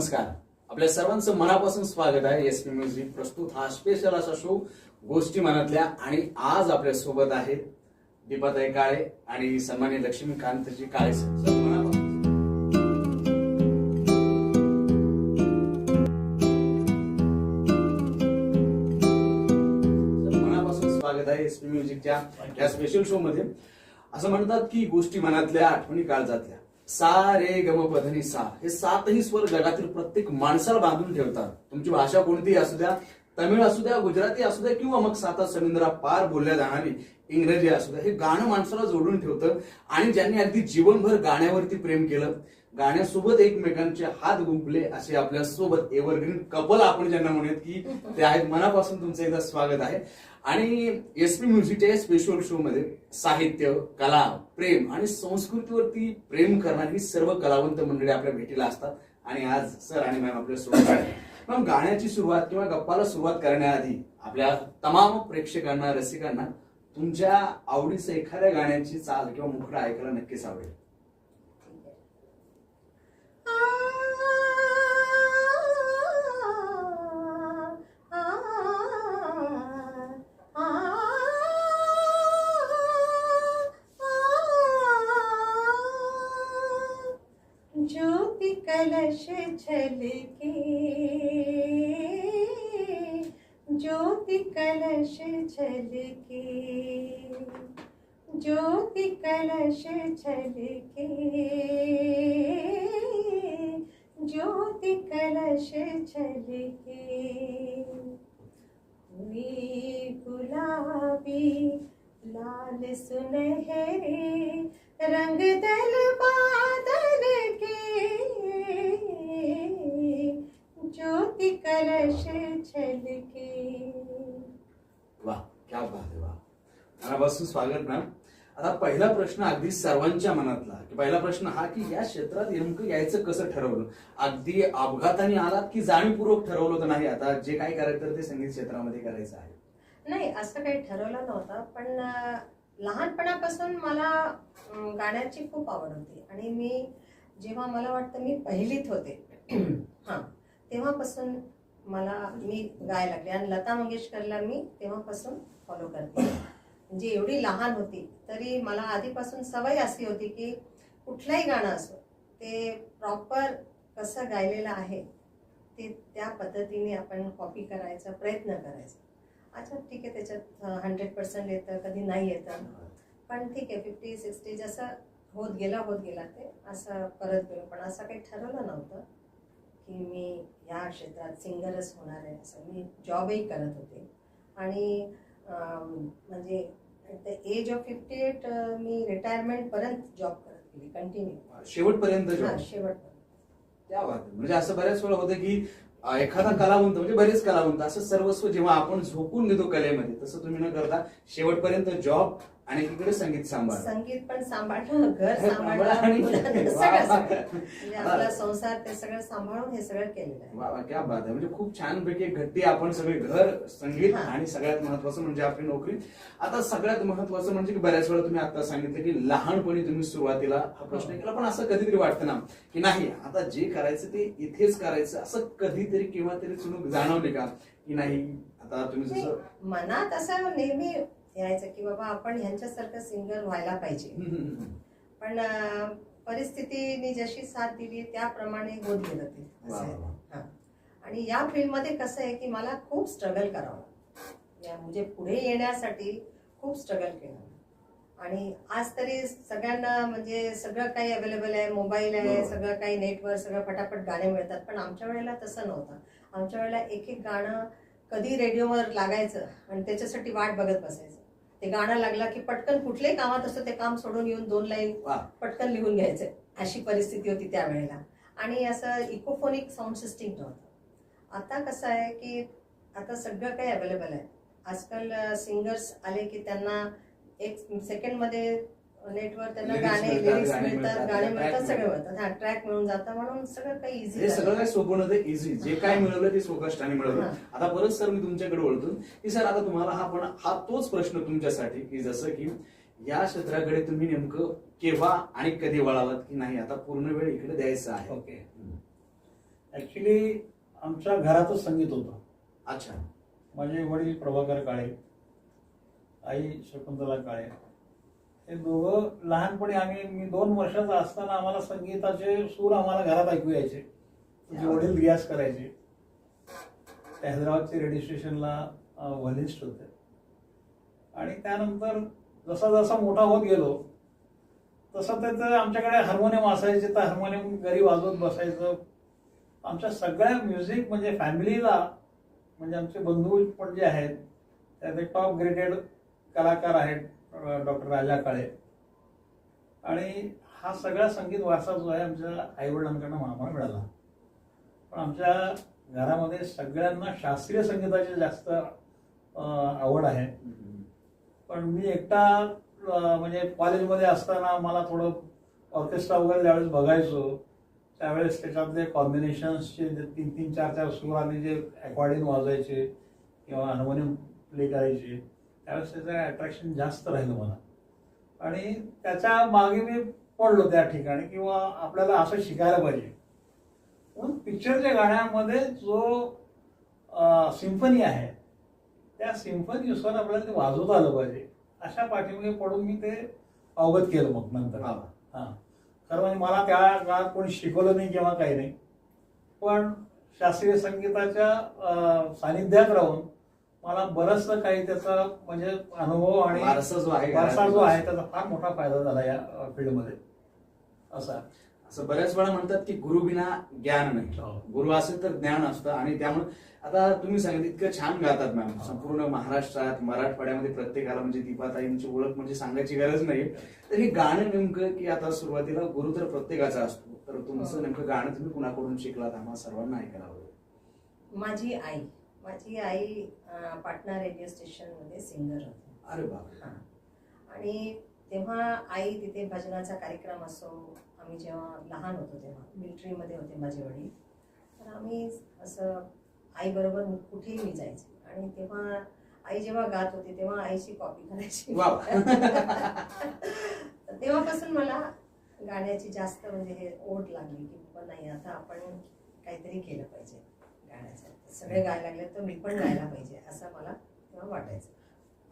नमस्कार. आपल्या सर्वांचं मनापासून स्वागत आहे. एस पी म्युझिक प्रस्तुत हा स्पेशल असा शो गोष्टी मनातल्या आणि आज आपल्यासोबत आहेत दीपाताई काळे आणि सन्मान्य लक्ष्मीकांतजी काळे मनापासून- मनापासून स्वागत आहे एस पी म्युझिकच्या या स्पेशल शो मध्ये. असं म्हणतात की गोष्टी मनातल्या आठवणी काळजातल्या. सा रे गम पधनी सा. हे सातही स्वर जगातील प्रत्येक माणसाला बांधून ठेवतात. तुमची भाषा कोणतीही असू द्या तमिळ असू द्या गुजराती असू द्या किंवा मग साता समुद्रा पार बोलल्या जाणारी इंग्रजी असू द्या हे गाणं माणसाला जोडून ठेवतं. आणि ज्यांनी अगदी जीवनभर गाण्यावरती प्रेम केलं गाण्यासोबत एकमेकांचे हात गुंपले असे आपल्यासोबत एव्हरग्रीन कपल आपण ज्यांना म्हणूयात की ते आहेत. मनापासून तुमचं एकदा स्वागत आहे. आणि एस पी म्युझिकच्या या स्पेशल शो मध्ये. साहित्य कला प्रेम आणि संस्कृतीवरती प्रेम करणारी सर्व कलावंत मंडळी आपल्या भेटीला असतात. आणि आज सर आणि मॅम आपल्यासोबत मॅम गाण्याची सुरुवात किंवा गप्पाला सुरुवात करण्याआधी आपल्या तमाम प्रेक्षकांना रसिकांना तुमच्या आवडीचं एखाद्या गाण्याची चाल किंवा मुखडा ऐकायला नक्कीच आवडेल. ज्योति कलश छलके ज्योति कलश छलके ज्योति कलश छलके हुई गुलाबी, लाल सुनहरे, रंग दल बादल के, ज्योति कलश छलके क्या बात आहे वा मनापासून स्वागत मॅम आता पहिला प्रश्न अगदी सर्वांच्या मनातला की पहिला प्रश्न हा की या क्षेत्रात नेमकं यायचं कसं ठरवलं? अगदी अपघाताने आलात की जाणीवपूर्वक ठरवलं तर नाही आता जे काय करायचं तर ते संगीत क्षेत्रामध्ये करायचं आहे. नाही असं काही ठरवलं नव्हतं पण अं, लहानपणापासून मला अं, गाण्याची खूप आवड होती. आणि मी जेव्हा मला वाटतं मी पहिलीत होते हां तेव्हापासून मला मी गायला लागले. आणि लता मंगेशकरला मी तेव्हापासून फॉलो करते. म्हणजे एवढी लहान होती तरी मला आधीपासून सवय अशी होती की कुठलंही गाणं असो ते प्रॉपर कसं गायलेलं आहे ते त्या पद्धतीने आपण कॉपी करायचा प्रयत्न करायचा. अच्छा ठीक आहे त्याच्यात हंड्रेड पर्सेंट येतं कधी नाही येतं. पण ठीक आहे फिफ्टी सिक्स्टी जसं होत गेला होत गेला ते असं करत गेलो. पण असं काही ठरवलं नव्हतं. की मी या क्षेत्रात सिंगरच होणार आहे असं मी जॉबही करत होते. आणि म्हणजे the age of fifty eight मी रिटायरमेंटपर्यंत जॉब करत गेली कंटिन्यू शेवटपर्यंत शेवटपर्यंत. त्या. म्हणजे असं बऱ्याच वेळा होतं की एखादा कलावंत म्हणजे बरेच कलावंत असं सर्वस्व जेव्हा आपण झोपून देतो कलेमध्ये तसं तुम्ही न करता शेवटपर्यंत जॉब आणि एकीकडे संगीत सांभाळ संगीत पण सांभाळणं घर सांभाळा सांभाळणं सगळं. म्हणजे आपला संसार ते सगळं सांभाळून हे सगळं केलेलं आहे. वा क्या बात आहे. म्हणजे खूप छान पैकी घट्टी आपण सगळे घर संगीत. आणि सगळ्यात महत्वाचं म्हणजे आपली नोकरी. आता सगळ्यात महत्वाचं म्हणजे की बऱ्याच वेळा तुम्ही आता सांगितलं की लहानपणी तुम्ही सुरुवातीला हा प्रश्न हो. केला पण असं कधीतरी वाटतं ना की नाही आता जे करायचं ते इथेच करायचं असं कधीतरी केव्हा तरी चुनूक जाणवली का? की नाही आता तुम्ही नाही, जसं मनात असं नेहमी यायचं की बाबा आपण ह्यांच्यासारखं सिंगर व्हायला पाहिजे. पण परिस्थितीने जशी साथ दिली त्याप्रमाणे होत गेलं ते असं आहे. आणि या फील्डमध्ये कसं आहे की मला खूप स्ट्रगल करावं. या म्हणजे पुढे येण्यासाठी खूप स्ट्रगल केलं आणि आज तरी सगळ्यांना म्हणजे सगळं काही अवेलेबल आहे मोबाईल आहे. सगळं काही नेटवर सगळं फटाफट गाणे मिळतात पण आमच्या वेळेला तसं नव्हतं आमच्या वेळेला एक एक गाणं कधी रेडिओवर लागायचं आणि त्याच्यासाठी वाट बघत बसायचं ते गाणं लागलं की पटकन कुठल्याही कामात असतं ते काम सोडून येऊन दोन लाईन. पटकन लिहून घ्यायचं. अशी परिस्थिती होती त्यावेळेला. आणि असं इकोफोनिक साऊंड सिस्टीम नव्हतं. आता कसं आहे की आता सगळं काही अवेलेबल आहे. आजकाल सिंगर्स आले की त्यांना एक सेकंडमध्ये नेटवर त्यांना गाणे लिरिक्स मिळतात गाणे मिळतात सगळे मिळतात. हा ट्रॅक मिळून जातं म्हणून सगळं काही हे सगळं इझी सोपं नव्हतं इझी जे काय मिळवलं ते सोकष्टाने मिळवलं. आता परत सर मी तुमच्याकडे वळतो की सर आता तुम्हाला हा पण हा तोच प्रश्न तुमच्यासाठी की जसं की या क्षेत्राकडे तुम्ही नेमकं केव्हा आणि कधी वळालात की नाही? आता पूर्ण वेळ इकडे द्यायचा आहे. ओके. ऍक्च्युली आमच्या घरातच संगीत होतं. अच्छा. माझे वडील प्रभाकर काळे आई शकुंतला काळे हे दोघं लहानपणी आम्ही मी दोन वर्षाचा असताना आम्हाला संगीताचे सूर आम्हाला घरात ऐकू यायचे. तुझे वडील रियाज करायचे. ते हैदराबादचे रेडिओ स्टेशनला व्हॉलिस्ट होते. आणि त्यानंतर जसा जसा मोठा होत गेलो तसं त्याचं आमच्याकडे हार्मोनियम असायचे तर हार्मोनियम घरी वाजवत बसायचं. आमच्या सगळ्या म्युझिक म्हणजे फॅमिलीला म्हणजे आमचे बंधू पण जे आहेत त्यात टॉप ग्रेडेड कलाकार आहेत. डॉक्टर राजा काळे. आणि हा सगळा संगीत वारसा जो आहे आमच्या आईवडिलांकडनं आम्हाला मिळाला. पण आमच्या घरामध्ये सगळ्यांना शास्त्रीय संगीताची जास्त आवड आहे. पण मी एकटा म्हणजे कॉलेजमध्ये असताना मला थोडं ऑर्केस्ट्रा वगैरे ज्यावेळेस बघायचो त्यावेळेस त्याच्यातले कॉम्बिनेशन्सचे जे तीन तीन चार चार सूर आणि जे अकॉर्डिंग वाजायचे किंवा हार्मोनियम प्ले करायचे त्यावेळेस त्याचं अट्रॅक्शन जास्त राहिलं मला. आणि त्याच्यामागे मी पडलो त्या ठिकाणी किंवा आपल्याला असं शिकायला पाहिजे. म्हणून पिक्चरच्या गाण्यामध्ये जो सिम्फनी आहे त्या सिम्फनीनुसार आपल्याला ते वाजवता आलं पाहिजे. अशा पाठीमागे पडून मी ते अवगत केलं मग नंतर. हा. खरं म्हणजे मला त्या काळात कोणी शिकवलं नाही किंवा काही नाही. पण शास्त्रीय संगीताच्या सानिध्यात राहून मला बरंचसं काही त्याचा म्हणजे अनुभव आणि वारसा जो आहे वारसा जो घरातला. आहे त्याचा फार मोठा फायदा झाला या फील्डमध्ये. असा. असं बऱ्याच वेळा म्हणतात की गुरु बिना ज्ञान नाही. हो. गुरु असेल तर ज्ञान असतं आणि त्यामुळे आता तुम्ही सांगितलं इतकं छान गातात मॅम. संपूर्ण महाराष्ट्रात मराठवाड्यामध्ये प्रत्येकाला म्हणजे दीपाताईंची ओळख म्हणजे सांगायची गरज नाही. तर हे गाणं नेमकं की आता सुरुवातीला गुरु तर प्रत्येकाचा असतो. तर तुमचं नेमकं गाणं तुम्ही कुणाकडून शिकलात? आम्हाला सर्वांना ऐकायला आवडेल. माझी आई. माझी आई पाटणा रेडिओ स्टेशनमध्ये सिंगर होती. अरे हा. आणि तेव्हा आई तिथे भजनाचा कार्यक्रम असो आम्ही जेव्हा लहान होतो तेव्हा मिलिटरीमध्ये होते माझे वडील तर आम्ही असं आईबरोबर कुठेही मी जायचे. आणि तेव्हा आई जेव्हा गात होती तेव्हा आईची कॉपी करायची. तेव्हापासून मला गाण्याची जास्त म्हणजे हे ओढ लागली की बाबा नाही आता आपण काहीतरी केलं पाहिजे गाण्याचं. सगळे गायला लागले तर मी पण गायला पाहिजे असं मला तेव्हा वाटायचं.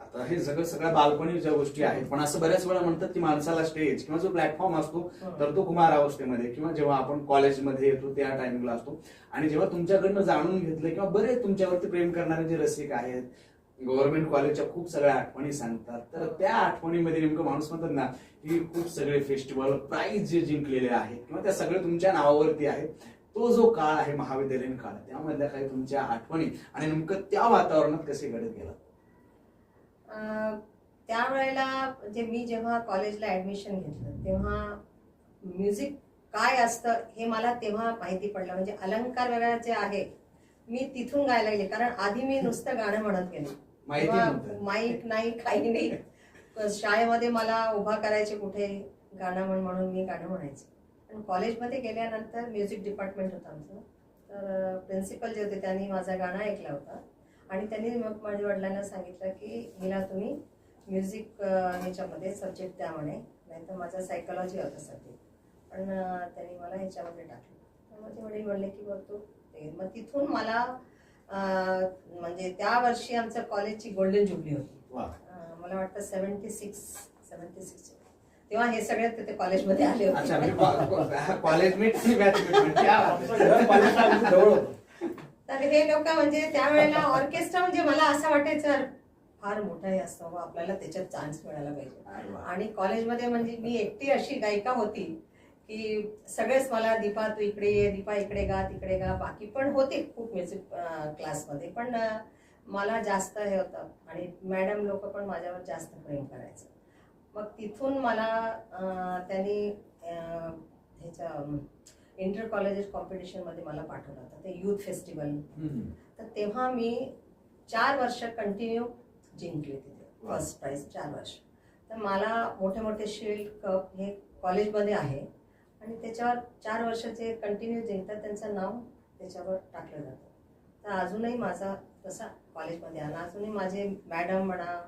आता हे सगळं सगळ्या बालपणी ज्या गोष्टी आहेत पण असं बऱ्याच वेळा म्हणतात की माणसाला स्टेज किंवा जो प्लॅटफॉर्म असतो तर तो कुमार अवस्थेमध्ये किंवा जेव्हा आपण कॉलेजमध्ये येतो त्या टायमिंगला असतो. आणि जेव्हा तुमच्याकडनं जाणून घेतलं किंवा बरेच तुमच्यावरती प्रेम करणारे जे रसिक आहेत गव्हर्नमेंट कॉलेजच्या खूप सगळ्या आठवणी सांगतात. तर त्या आठवणीमध्ये नेमकं माणूस म्हणतात ना की खूप सगळे फेस्टिवल प्राईज जे जिंकलेले आहेत किंवा त्या सगळे तुमच्या नावावरती आहेत. तो जो काळ आहे महाविद्यालयीन काळ त्यामधल्या काही तुमच्या आठवणी आणि नेमकं त्या वातावरणात कसे घडत गेला त्यावेळेला म्हणजे मी जेव्हा कॉलेजला ऍडमिशन घेतलं तेव्हा म्युझिक काय असतं हे मला तेव्हा माहिती पडलं. म्हणजे अलंकार वगैरे जे आहे मी तिथून गायला गेले. कारण आधी मी नुसतं गाणं म्हणत गेले. माईक नाही काही नाही. शाळेमध्ये मला उभा करायचे कुठे गाणं म्हण म्हणून मी गाणं म्हणायचे. आणि कॉलेजमध्ये गेल्यानंतर म्युझिक डिपार्टमेंट होतं आमचं. तर प्रिन्सिपल जे होते त्यांनी माझं गाणं ऐकलं होतं. आणि त्यांनी मग माझ्या वडिलांना सांगितलं की हिला तुम्ही म्युझिक ह्याच्यामध्ये सब्जेक्ट द्या म्हणे नाहीतर माझं सायकोलॉजी होतं सब्जेक्ट पण त्यांनी मला ह्याच्यामध्ये टाकलं. तर माझे वडील म्हणले की बघ तू ते मग तिथून मला म्हणजे त्या वर्षी आमचं कॉलेजची गोल्डन जुबली होती. मला वाटतं सेव्हन्टी सिक्स सेव्हन्टी सिक्स. तेव्हा हे सगळे तिथे कॉलेजमध्ये आले अच्छा म्हणजे होते कॉलेजमेट आणि बॅचमेट जवळ होतं. तर हे लोक म्हणजे त्यावेळेला ऑर्केस्ट्रा म्हणजे मला असं वाटायचं "अरे, फार मोठं हे असतं आपल्याला त्याच्यात चान्स मिळायला पाहिजे. अरे वा. आणि कॉलेजमध्ये म्हणजे मी एकटी अशी गायिका होती की सगळेच मला दीपा तू इकडे ये दीपा इकडे गा तिकडे गा. बाकी पण होते खूप म्युझिक क्लासमध्ये पण अं, मला जास्त हे होतं. आणि मॅडम लोक पण माझ्यावर जास्त प्रेम करायचं. मग तिथून मला त्यांनी ह्याच्या इंटर कॉलेजेस कॉम्पिटिशनमध्ये मला पाठवलं होतं ते युथ फेस्टिवल. तर तेव्हा मी चार वर्ष कंटिन्यू जिंकले तिथे. फर्स्ट प्राईज चार वर्ष. तर मला मोठे मोठे शिल्ड कप हे कॉलेजमध्ये आहे. आणि त्याच्यावर चार वर्ष जे कंटिन्यू जिंकतात त्यांचं नाव त्याच्यावर टाकलं जातं. तर अजूनही माझा तसा कॉलेजमध्ये आला अजूनही माझे मॅडम म्हणा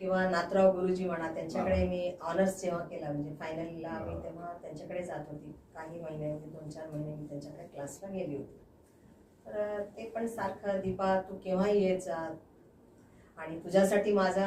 किंवा नाथराव गुरुजी म्हणा त्यांच्याकडे मी ऑनर्स जेव्हा केला म्हणजे फायनलला मी तेव्हा त्यांच्याकडे जात होती. काही महिने म्हणजे दोन चार महिने मी त्यांच्याकडे क्लासला गेली होती. तर ते पण सारखं दीपा तू केव्हा येत जा आणि तुझ्यासाठी माझा